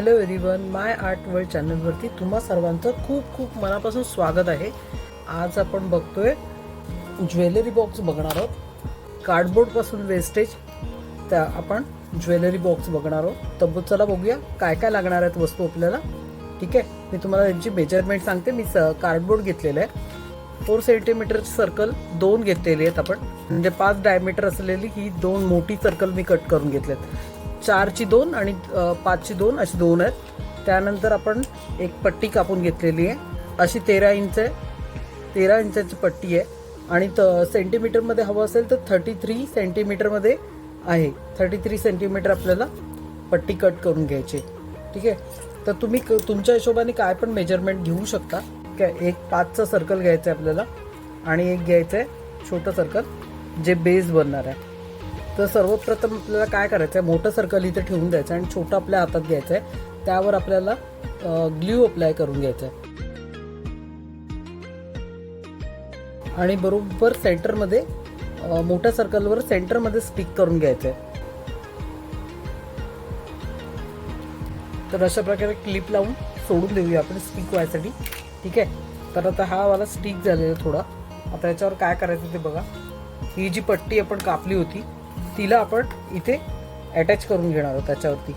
Hello everyone my art world चॅनलवरती तुम्हा सर्वांचं खूप खूप मनापासून स्वागत आहे. आज आपण बघतोय ज्वेलरी बॉक्स बघणार आहोत. कार्डबोर्डपासून वेस्टेज त्या आपण ज्वेलरी बॉक्स बघणार आहोत. तर चला बघूया काय काय लागणार आहेत वस्तू आपल्याला. ठीक आहे? मी तुम्हाला त्यांची मेजरमेंट सांगते. मी स कार्डबोर्ड घेतलेलं आहे. फोर सेंटीमीटरची सर्कल दोन घेतलेली आहेत आपण. म्हणजे पाच डायमीटर असलेली ही दोन मोठी सर्कल मी कट करून घेतल्यात चारची दोन आणि पाचची दोन अशी दोन आहेत. त्यानंतर आपण एक पट्टी कापून घेतलेली आहे. अशी तेरा इंच आहे. तेरा इंचाची पट्टी आहे. आणि त सेंटीमीटरमध्ये हवं असेल तर थर्टी थ्री सेंटीमीटरमध्ये आहे. थर्टी थ्री सेंटीमीटर आपल्याला पट्टी कट करून घ्यायची ठीक आहे? तर तुम्ही क- तुमच्या हिशोबाने काय पण मेजरमेंट घेऊ शकता. काय एक पाचचं सर्कल घ्यायचं आहे आपल्याला. आणि एक घ्यायचं आहे छोटं सर्कल जे बेस बनणार आहे. तर सर्वप्रथम आपल्याला काय करायचं आहे मोठं सर्कल इथे ठेवून द्यायचं आहे आणि छोटं आपल्या हातात घ्यायचं आहे त्यावर आपल्याला ग्ल्यू अप्लाय करून घ्यायचं आहे आणि बरोबर सेंटरमध्ये मोठ्या सर्कलवर सेंटरमध्ये स्टिक करून घ्यायचं आहे तर अशा प्रकारे क्लिप लावून सोडून देऊया आपण स्टिक व्हायसाठी. ठीक आहे? तर आता हा वाला स्टिक झालेला आहे थोडा. आता याच्यावर काय करायचं ते बघा. ही जी पट्टी आपण कापली होती तिला आपण इथे अटॅच करून घेणार आहोत त्याच्यावरती.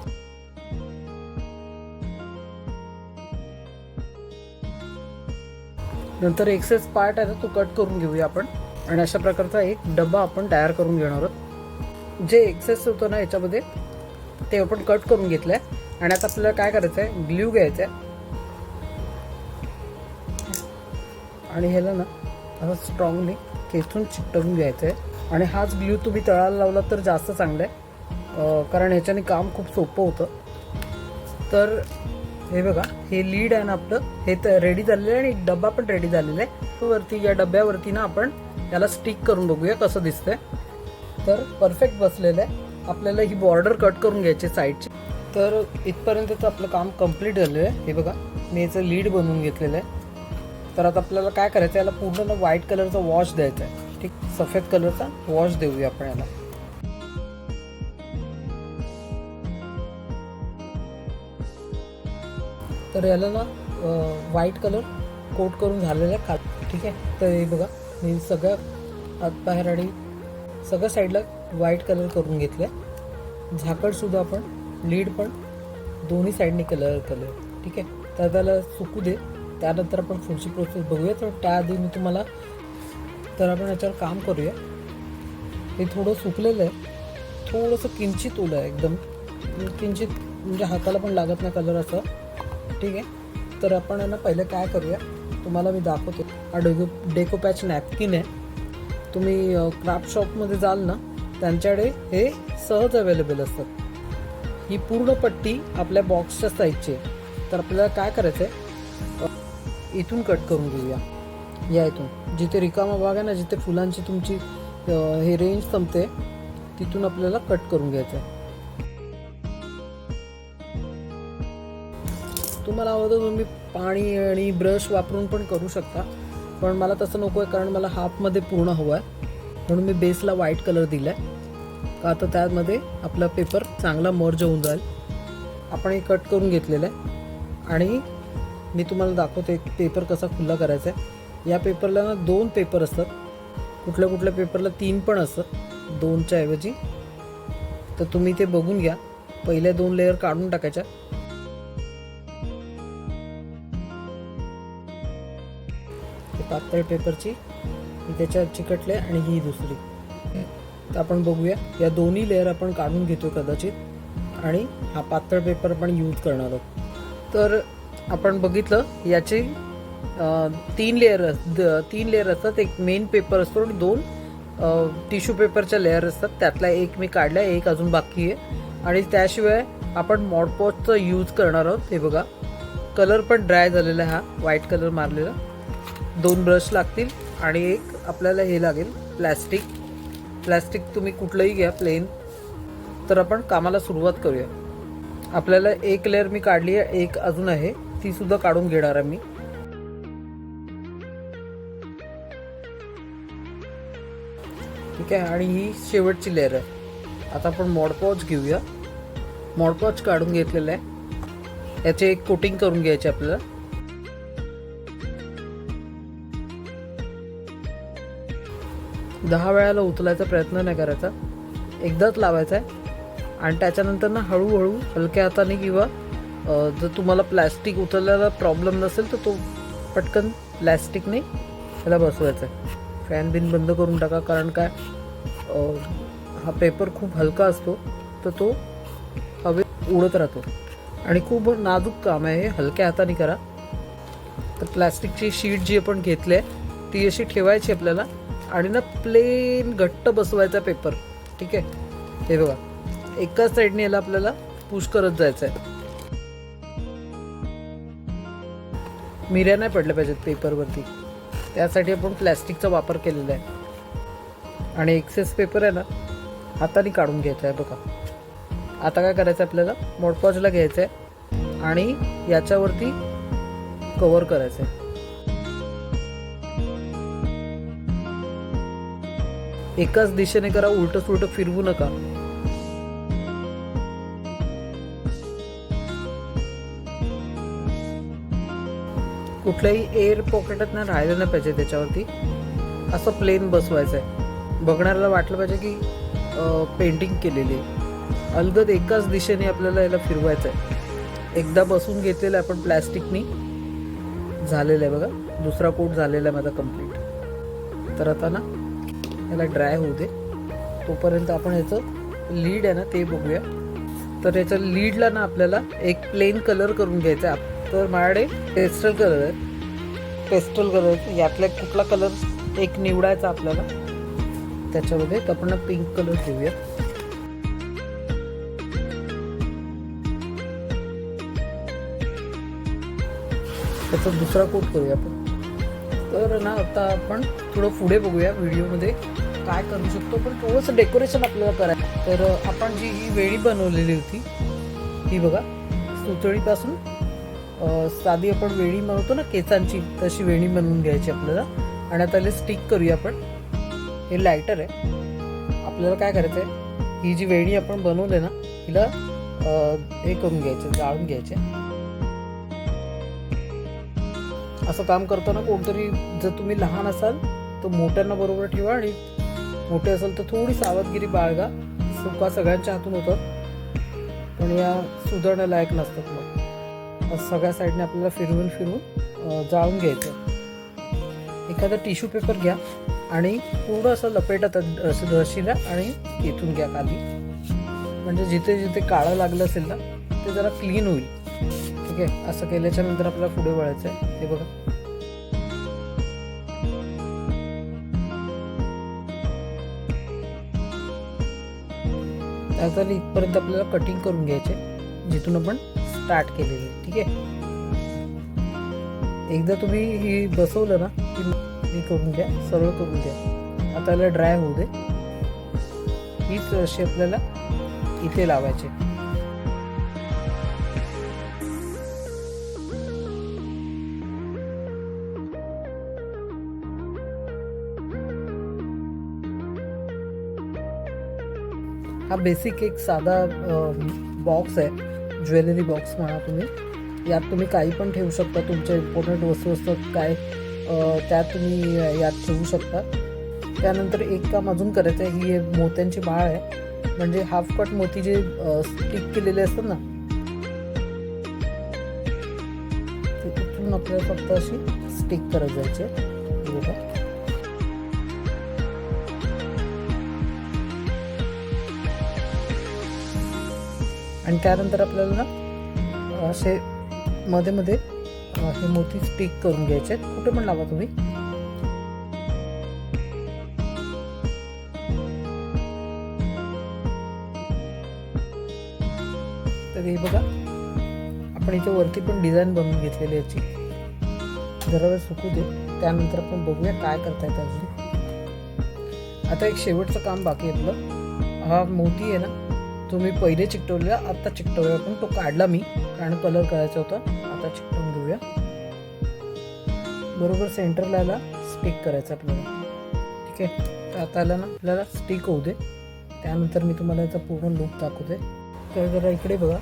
नंतर एक्सेस पार्ट आहे ना तो कट करून घेऊया आपण. आणि अशा प्रकारचा एक डब्बा आपण तयार करून घेणार आहोत. जे एक्सेस होतं ना याच्यामध्ये ते आपण कट करून घेतलंय. आणि आता आपल्याला काय करायचं आहे ग्ल्यू घ्यायचं आहे आणि ह्याला ना असं स्ट्रॉंगली खेचून चिकटवून घ्यायचं आहे आणि हाच ग्ल्यू तुम्ही तळाला लावला तर जास्त चांगलं आहे कारण ह्याच्याने काम खूप सोपं होतं. तर हे बघा हे लीड आहे ना आपलं. हे तर रेडी झालेलं आहे आणि एक डब्बा पण रेडी झालेला आहे. तो वरती या डब्यावरती ना आपण याला स्टिक करून बघूया कसं दिसतंय. तर परफेक्ट बसलेलं आहे. आपल्याला ही बॉर्डर कट करून घ्यायची साईडची तर इथपर्यंतचं आपलं काम कंप्लीट झालेलं आहे हे बघा मी याचं लीड बनवून घेतलेलं आहे. तर आता आपल्याला काय करायचं आहे? याला पूर्ण ना व्हाईट कलरचा वॉश द्यायचा आहे. ठीक सफेद कलरचा वॉश देऊया आपण याला. तर याला ना व्हाईट कलर कोट करून झालेला आहे ठीक आहे? तर हे बघा मी सगळ्या बाहेर आणि सगळ्या साईडला व्हाईट कलर करून घेतलं आहे झाकडसुद्धा आपण लीड पण दोन्ही साईडने कलर कलर ठीक आहे? तर त्याला सुकू दे. त्यानंतर आपण पुढची प्रोसेस बघूया. तर त्याआधी मी तुम्हाला तर आपण याच्यावर काम करूया. हे थोडं सुकलेलं आहे. थोडंसं किंचित ओलं आहे एकदम. किंचित म्हणजे हाताला पण लागत नाही कलर असं. ठीक आहे? तर आपण आहे ना पहिले काय करूया? तुम्हाला मी दाखवतो. हा डेको डेको पॅच नॅपकिन आहे. तुम्ही क्राफ्ट शॉपमध्ये जाल ना त्यांच्याकडे हे सहज अवेलेबल असतात. ही पूर्ण पट्टी आपल्या बॉक्सच्या साईजची आहे. तर आपल्याला काय करायचं आहे इथून कट करून घेऊया. या इथून. जिथे रिकामा भाग आहे ना जिथे फुलांची तुमची हे रेंज संपते तिथून आपल्याला कट करून घ्यायचं आहे. तुम्हाला हवं तर तुम्ही पाणी आणि ब्रश वापरून पण करू शकता पण मला तसं नको आहे कारण मला हाफमध्ये पूर्ण हवं आहे. म्हणून मी बेसला व्हाईट कलर दिला आहे का आता त्यामध्ये आपला पेपर चांगला मर्ज होऊन जाईल. आपण हे कट करून घेतलेलं आहे. आणि मी तुम्हाला दाखवते पेपर कसा खुल्ला करायचा आहे. या पेपरला ना दोन पेपर असतात. कुठल्या कुठल्या पेपरला तीन पण असतात. दोनच्या ऐवजी. तर तुम्ही ते बघून घ्या. पहिल्या दोन लेअर काढून टाकायच्या. पातळ पेपरची ही त्याच्यात चिकटले आणि ही दुसरी. तर आपण बघूया. या दोन्ही लेअर आपण काढून घेतो कदाचित. आणि हा पातळ पेपर आपण यूज करणार आहोत. तर आपण बघितलं याची तीन लेअर तीन लेअर असतात. एक मेन पेपर असतो आणि दोन टिश्यू पेपरच्या लेअर असतात. त्यातला एक मी काढला एक अजून बाकी आहे. आणि त्याशिवाय आपण मॉडपॉचचा यूज करणार आहोत. हे बघा. कलर पण ड्राय झालेला हा. व्हाईट कलर मारलेला. दोन ब्रश लागतील आणि एक आपल्याला हे लागेल प्लॅस्टिक प्लॅस्टिक तुम्ही कुठलंही घ्या प्लेन तर आपण कामाला सुरुवात करूया. आपल्याला एक लेअर मी काढली आहे. एक अजून आहे. तीसुद्धा काढून घेणार आहे मी. ठीक आहे? आणि ही शेवटची लेअर आहे. आता आपण मॉडपॉच घेऊया. मॉडपॉच काढून घेतलेलं आहे. याचे एक कोटिंग करून घ्यायचे आपल्याला. दहा वेळाला उचलायचा प्रयत्न नाही करायचा. एकदाच लावायचा आहे. आणि त्याच्यानंतर ना हळूहळू हलक्या हाताने किंवा जर तुम्हाला प्लॅस्टिक उचलल्याला प्रॉब्लेम नसेल तर तो पटकन प्लॅस्टिकने त्याला बसवायचा आहे. फॅन बिन बंद करून टाका. कारण काय? हा पेपर खूप हलका असतो तर तो हवेत उडत राहतो. आणि खूप नाजूक काम आहे हे हलक्या हाताने करा. तर प्लॅस्टिकची शीट जी आपण घेतली आहे ती अशी ठेवायची आपल्याला. आणि ना प्लेन घट्ट बसवायचा पेपर ठीक आहे? हे बघा एकाच साईडने याला आपल्याला पुश करत जायचं आहे मिऱ्या नाही पडल्या पाहिजेत पेपरवरती त्यासाठी आपण प्लॅस्टिकचा वापर केलेला आहे. आणि एक्सेस पेपर आहे ना हाताने काढून घ्यायचा आहे बघा. आता काय करायचं आहे आपल्याला मोडपॉजला घ्यायचं आहे आणि याच्यावरती कवर करायचं आहे एकाच दिशेने करा उलट सुलट फिरवू नका. कुठल्याही एअर पॉकेटात ना राहिलं नाही पाहिजे त्याच्यावरती. असं प्लेन बसवायचं आहे बघणाऱ्याला वाटलं पाहिजे की पेंटिंग केलेली आहे. अलगद एकाच दिशेने आपल्याला याला फिरवायचं आहे. एकदा बसून घेतलेलं आहे आपण प्लॅस्टिकनी. झालेलं आहे बघा. दुसरा कोट झालेला आहे माझा कंप्लीट तर आता ना याला ड्राय होऊ दे. तोपर्यंत आपण याचं लीड आहे ना ते बघूया. तर याच्या लीडला ना आपल्याला एक प्लेन कलर करून घ्यायचा आहे. तर माझ्याकडे पेस्टल कलर आहे. पेस्टल कलर यातला कुठला कलर एक निवडायचा आपल्याला. त्याच्यामध्ये तर आपण पिंक कलर घेऊया. त्याचा दुसरा कोट करूया आपण. तर ना आता आपण थोडं पुढे बघूया व्हिडिओमध्ये काय करू शकतो. पण थोडंसं डेकोरेशन आपल्याला करायचं तर आपण जी ही वेळी बनवलेली होती ही बघा सुतळीपासून साधी आपण वेणी बनवतो ना केसांची तशी वेणी बनवून घ्यायची आपल्याला. आणि आता स्टिक करूया आपण. हे लायटर आहे. आपल्याला काय करायचं आहे ही जी वेणी आपण बनवली ना हिला हे करून घ्यायचे जाळून घ्यायचे. असं काम करताना कोणतरी जर तुम्ही लहान असाल तर मोठ्यांना बरोबर ठेवा आणि मोठे असाल तर थोडी सावधगिरी बाळगा. चुका सगळ्यांच्या हातून होतात पण या सुधारण्यालायक नसतात मग. सगळ्या साईडने आपल्याला फिरवून फिरवून जाळून घ्यायचं. एखादा टिश्यू पेपर घ्या. आणि पूर्ण असं लपेटत असं रशीला आणि इथून घ्या खाली. म्हणजे जिथे जिथे काळं लागलं असेल ना ते जरा क्लीन होईल. ठीक आहे? असं केल्याच्यानंतर आपल्याला पुढे वळायचं आहे. हे बघा. आता इथपर्यंत आपल्याला कटिंग करून घ्यायचे जिथून आपण स्टार्ट केलेली ठीक आहे? एकदा तुम्ही ही बसवलं ना की हे करून घ्या सरळ करून घ्या. आता याला ड्राय होऊ दे. हीच अशी आपल्याला इथे लावायचे. हा बेसिक एक साधा बॉक्स आहे. ज्वेलरी बॉक्स म्हणा तुम्ही. यात तुम्ही काही पण ठेवू शकता. तुमच्या इम्पॉर्टंट वस्तू असतात काय त्यात तुम्ही यात ठेवू शकता. त्यानंतर एक काम अजून करायचं आहे ही एक मोत्यांची माळ आहे. म्हणजे हाफ कट मोती जे स्टिक केलेले असतात ना ते तिथून आपल्याला फक्त अशी स्टिक करत जायचे आणि त्यानंतर आपल्याला ना असे मध्ये मध्ये हे मोती स्टिक करून घ्यायचे आहेत कुठे पण लावा तुम्ही. तर हे बघा आपण इथे वरती पण डिझाईन बनवून घेतलेली याची. जरा वेळ सुकू दे. त्यानंतर आपण बघूया काय करता येतं अजून. आता एक शेवटचं काम बाकी आहे आपलं. हा मोती आहे ना तो मी पहिले चिकटवलेला आत्ता चिकटवला पण तो काढला मी कारण कलर करायचा होता. आता चिकटून घेऊया. बरोबर सेंटरला याला स्टिक करायचं आपल्याला. ठीक आहे? तर आता याला ना आपल्याला स्टिक होऊ दे. त्यानंतर मी तुम्हाला याचा पूर्ण लूप दाखवते. तर जरा इकडे बघा.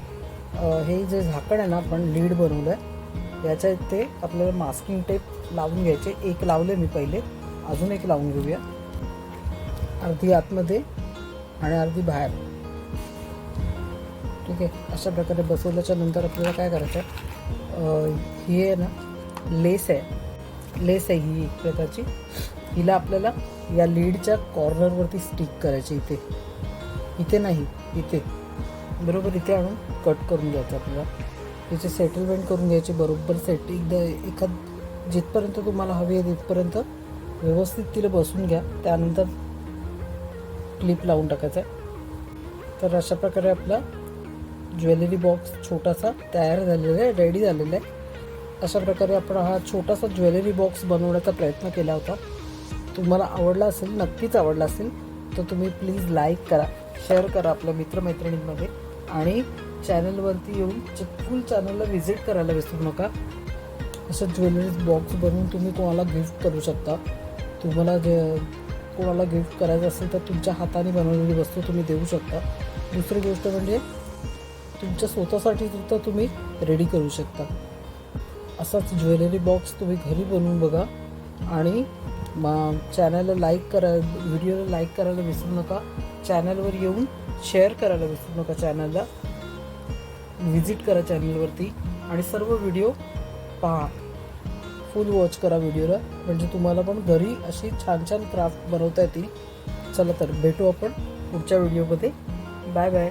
हे जे झाकण आहे ना आपण लीड बनवलं आहे याच्या ते आपल्याला मास्किंग टेप लावून घ्यायचे. एक लावले मी पहिले. अजून एक लावून घेऊया. अर्धी आतमध्ये आणि अर्धी बाहेर. ठीक आहे? अशा प्रकारे बसवल्याच्या नंतर आपल्याला काय करायचं आहे ही आहे ना लेस आहे. लेस आहे ही एक प्रकारची. हिला आपल्याला या लीडच्या कॉर्नरवरती स्टिक करायची इथे. इथे नाही इथे. बरोबर इथे आणून कट करून घ्यायचं आपल्याला. त्याचे सेटलमेंट करून घ्यायची बरोबर सेट एकदा एखाद जिथपर्यंत तुम्हाला हवी आहे तिथपर्यंत व्यवस्थित तिला बसून घ्या. त्यानंतर क्लिप लावून टाकायचा आहे. तर अशा प्रकारे आपला ज्वेलरी बॉक्स छोटासा तयार झालेला आहे रेडी झालेला आहे. अशा प्रकारे आपण हा छोटासा ज्वेलरी बॉक्स बनवण्याचा प्रयत्न केला होता. तुम्हाला आवडला असेल नक्कीच आवडला असेल तर तुम्ही प्लीज लाईक करा शेअर करा आपल्या मित्रमैत्रिणींमध्ये. आणि चॅनलवरती येऊन चिकूल चॅनलला व्हिजिट करायला विसरू नका. असं ज्वेलरी बॉक्स बनवून तुम्ही कोणाला गिफ्ट करू शकता. तुम्हाला जे कोणाला गिफ्ट करायचं असेल तर तुमच्या हाताने बनवलेली वस्तू तुम्ही देऊ शकता. दुसरी गोष्ट म्हणजे तुमच्या स्वतःसाठी सुद्धा तुम्ही रेडी करू शकता. असाच ज्वेलरी बॉक्स तुम्ही घरी बनवून बघा. आणि मग चॅनलला लाईक करा व्हिडिओला लाईक करायला विसरू नका. चॅनलवर येऊन शेअर करायला विसरू नका चॅनलला व्हिजिट करा चॅनलवरती आणि सर्व व्हिडिओ पहा. फुल वॉच करा व्हिडिओला म्हणजे तुम्हाला पण घरी अशी छान छान क्राफ्ट बनवता येतील. चला तर भेटू आपण पुढच्या व्हिडिओमध्ये बाय बाय